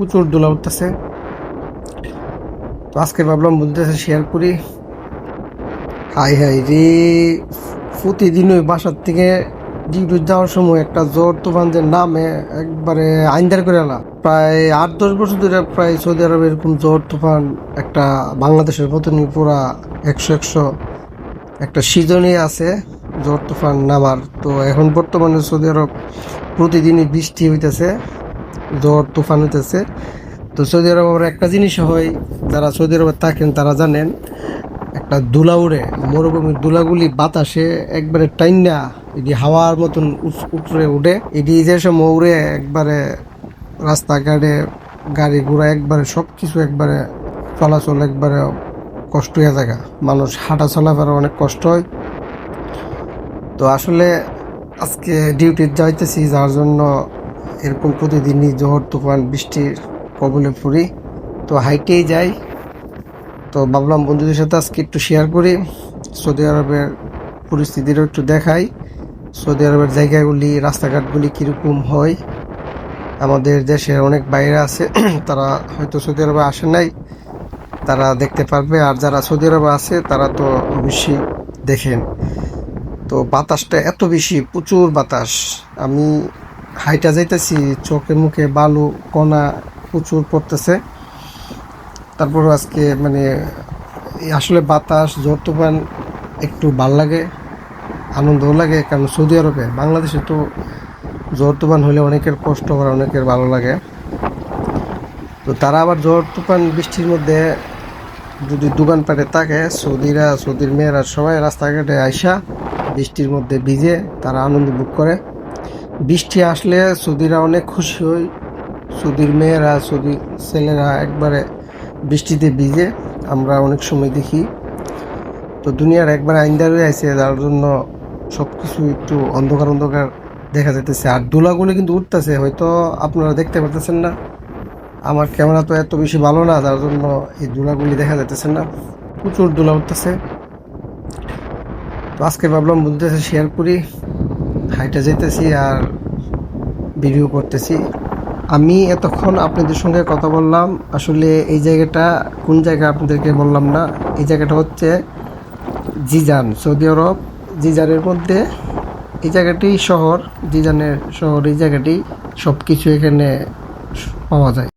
প্রচুর দোলা উঠতেছে। তো আজকে ভাবলাম বলতেছে শেয়ার করি। হাই হাই, রে প্রতিদিন ওই বাসার থেকে ডিউটি যাওয়ার সময় একটা জ্বর তুফান যে নামে একবারে আইনদার করে এলা প্রায় আট, দশ বছর ধরে প্রায় সৌদি আরবে এরকম জ্বর তুফান একটা বাংলাদেশের মতনই পুরা একশো একশো একটা সিজনই আছে জ্বর তুফান নামার। তো এখন বর্তমানে সৌদি আরব প্রতিদিনই বৃষ্টি হইতেছে। জ্বর, তুফান হইতেছে। তো সৌদি আরব আবার একটা জিনিস হয়, যারা সৌদি আরবে থাকেন তারা জানেন, একটা দুলা উড়ে, মরুভূমির দুলাগুলি বাতাসে একবারে টাইনা এটি হাওয়ার মতন উপরে উঠে এটি যে সময় উড়ে একবারে রাস্তাঘাটে গাড়ি ঘোড়া একবারে সব কিছু একবারে চলাচল একবারে কষ্ট হয়ে থাকা মানুষ হাঁটা চলাফেরা অনেক কষ্ট হয়। তো আসলে আজকে ডিউটি যাইতেছি, যার জন্য এরকম প্রতিদিনই জোহর তুফান বৃষ্টির কবলে পড়ি। তো হাইটেই যাই। তো ভাবলাম বন্ধুদের সাথে আজকে একটু শেয়ার করি। সৌদি আরবের পরিস্থিতিরও একটু দেখাই। সৌদি আরবের জায়গাগুলি, রাস্তাঘাটগুলি কীরকম হয়? আমাদের দেশের অনেক বাইরে আছে। তারা হয়তো সৌদি আরবে আসে নাই। তারা দেখতে পারবে। আর যারা সৌদি আরবে আছে, তারা তো অবশ্যই দেখেন। তো বাতাসটা এত বেশি, প্রচুর বাতাস। আমি হাইটা যাইতেছি, চোখে মুখে বালু, কণা প্রচুর পড়তেছে। তারপর আজকে মানে আসলে বাতাস ঝড় তুফান একটু ভালো লাগে, আনন্দও লাগে, কারণ সৌদি আরবে, বাংলাদেশে তো ঝড় তুফান হলে অনেকের কষ্ট আবার অনেকের ভালো লাগে। তো তারা আবার ঝড় তুফান বৃষ্টির মধ্যে যদি দোকান দোকানপাটে থাকে, সৌদিরা, সৌদির মেয়েরা সবাই রাস্তাঘাটে আইসা বৃষ্টির মধ্যে ভিজে তারা আনন্দ ভোগ করে। বৃষ্টি আসলে সৌদিরা অনেক খুশি হয় সৌদির মেয়েরা সৌদি ছেলেরা একবারে বৃষ্টিতে ভিজে আমরা অনেক সময় দেখি। তো দুনিয়ার একবার আইনদার হয়ে আছে যার জন্য সব কিছু একটু অন্ধকার অন্ধকার দেখা যাইতেছে। আর দোলাগুলো কিন্তু উঠতেছে, হয়তো আপনারা দেখতে পারতেছেন না। আমার ক্যামেরা তো এত বেশি ভালো না, যার জন্য এই দোলাগুলি দেখা যাইতেছে না। প্রচুর দোলা উঠতেছে। তো আজকে ভাবলাম বলতেছে শেয়ার করি। হাইটা যেতেছি আর ভিডিও করতেছি। আমি এতক্ষণ আপনাদের সঙ্গে কথা বললাম। আসলে এই জায়গাটা কোন জায়গা আপনাদেরকে বললাম না? এই জায়গাটা হচ্ছে জিজান, সৌদি আরব। জিজানের মধ্যে এই জায়গাটি শহর, জিজানের শহর, এই জায়গাটি সব কিছু এখানে পাওয়া যায়।